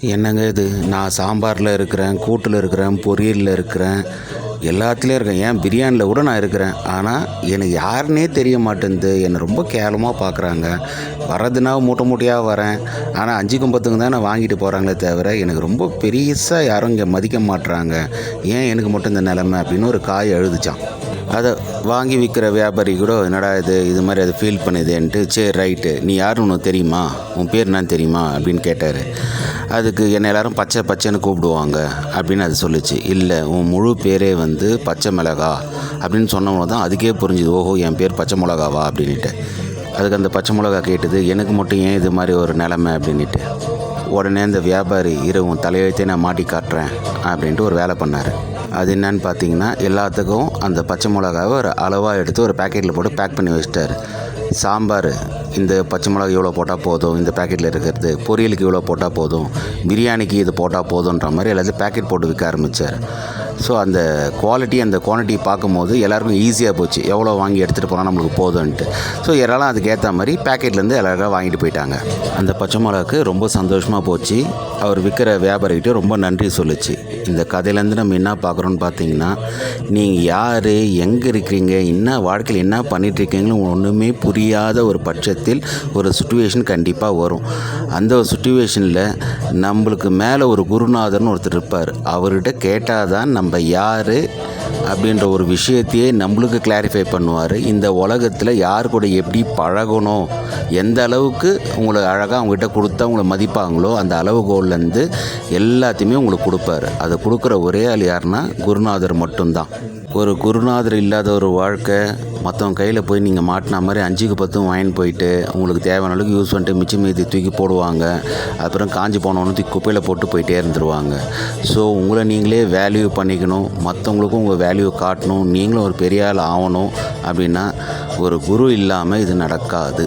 என்னங்க இது? நான் சாம்பாரில் இருக்கிறேன் கூட்டில் இருக்கிறேன் பொரியலில் இருக்கிறேன் எல்லாத்துலேயும் இருக்கேன். ஏன்? பிரியாணியில் கூட நான் இருக்கிறேன். ஆனால் எனக்கு யாருன்னே தெரிய மாட்டேங்குது என்னை ரொம்ப கேவலமாக பார்க்குறாங்க வர்றதுனா மூட்டை மூட்டையாக வரேன். ஆனால் அஞ்சுக்கும் பத்துக்கும் தான் நான் வாங்கிட்டு போகிறாங்களே தவிர எனக்கு ரொம்ப பெருசாக யாரும் இங்கே மதிக்க மாட்றாங்க. ஏன் எனக்கு மட்டும் இந்த நிலமை? அப்படின்னு ஒரு காய் அழுதுச்சான் அதை வாங்கி விற்கிற வியாபாரி கூட என்னடா இது? இது மாதிரி அதை ஃபீல் பண்ணுதேன்ட்டு சரி ரைட்டு நீ யாருன்னு உனக்கு தெரியுமா? உன் பேர் என்னன்னு தெரியுமா? அப்படின்னு கேட்டார். அதுக்கு என்னை எல்லாரும் பச்சை பச்சைன்னு கூப்பிடுவாங்க அப்படின்னு அது சொல்லுச்சு. இல்லை உன் முழு பேரே வந்து பச்சை மிளகா அப்படின்னு சொன்னவங்க தான் அதுக்கே புரிஞ்சுது. ஓஹோ என் பேர் பச்சை மிளகாவா? அப்படின்ட்டு அதுக்கு அந்த பச்சை மிளகா கேட்டது எனக்கு மட்டும் ஏன் இது மாதிரி ஒரு நிலமை? அப்படின்ட்டு உடனே அந்த வியாபாரி இரவும் தலையெழுத்தே நான் மாட்டி காட்டுறேன் அப்படின்ட்டு ஒரு வேலை பண்ணார். அது என்னன்னு பார்த்தீங்கன்னா எல்லாத்துக்கும் அந்த பச்சை மிளகாவை ஒரு அளவாக எடுத்து ஒரு பேக்கெட்டில் போட்டு பேக் பண்ணி வச்சிட்டாரு. சாம்பார் இந்த பச்சை மிளகா இவ்வளோ போட்டால் போதும் இந்த பேக்கெட்டில் இருக்கிறது பொரியலுக்கு இவ்வளோ போட்டால் போதும் பிரியாணிக்கு இது போட்டால் போதுன்ற மாதிரி எல்லாத்தையும் பேக்கெட் போட்டு விற்க ஆரம்பித்தார் ஸோ அந்த குவாலிட்டி அந்த குவான்டிட்டி பார்க்கும்போது எல்லாருக்கும் ஈஸியாக போச்சு. எவ்வளோ வாங்கி எடுத்துகிட்டு போனால் நம்மளுக்கு போதும்ன்ட்டு. ஸோ எல்லாரும் அதுக்கேற்ற மாதிரி பேக்கெட்லேருந்து எல்லாரும் வாங்கிட்டு போயிட்டாங்க. அந்த பச்சை மிளகாக்கு ரொம்ப சந்தோஷமாக போச்சு. அவர் விற்கிற வியாபாரிகிட்ட ரொம்ப நன்றி சொல்லுச்சு. இந்த கதையிலேருந்து நம்ம என்ன பார்க்குறோன்னு பார்த்தீங்கன்னா நீங்கள் யார் எங்கே இருக்கிறீங்க என்ன வாழ்க்கையில் என்ன பண்ணிகிட்ருக்கீங்கன்னு ஒன்றுமே புரியாத ஒரு பட்சத்தில் ஒரு சுச்சுவேஷன் கண்டிப்பாக வரும். அந்த ஒரு சுச்சுவேஷனில் நம்மளுக்கு மேலே ஒரு குருநாதர்னு ஒருத்தர் இருப்பார். அவர்கிட்ட கேட்டால் தான் நம்ம நம்ம யார் அப்படின்ற ஒரு விஷயத்தையே நம்மளுக்கு கிளாரிஃபை பண்ணுவார். இந்த உலகத்தில் யார் கூட எப்படி பழகணும் எந்த அளவுக்கு உங்களை அழகாக அவங்ககிட்ட கொடுத்தா உங்களை மதிப்பாங்களோ அந்த அளவுகோல்லேருந்து எல்லாத்தையுமே உங்களுக்கு கொடுப்பாரு. அதை கொடுக்குற ஒரே ஆள் யாருன்னா குருநாதர் மட்டும்தான். ஒரு குருநாதர் இல்லாத ஒரு வாழ்க்கை மற்றவங்க கையில் போய் நீங்கள் மாட்டின மாதிரி அஞ்சுக்கு பத்தும் வாங்கிட்டு போயிட்டு உங்களுக்கு தேவையான அளவுக்கு யூஸ் பண்ணிட்டு மிச்சம் மீதி தூக்கி போடுவாங்க. அப்புறம் காஞ்சி போனவொன்னு தூக்கி குப்பையில் போட்டு போயிட்டே இருந்துருவாங்க. ஸோ உங்களை நீங்களே வேல்யூ பண்ணிக்கணும். மற்றவங்களுக்கும் உங்கள் வேல்யூ காட்டணும். நீங்களும் ஒரு பெரிய ஆள் ஆகணும். அப்படின்னா ஒரு குரு இல்லாமல் இது நடக்காது.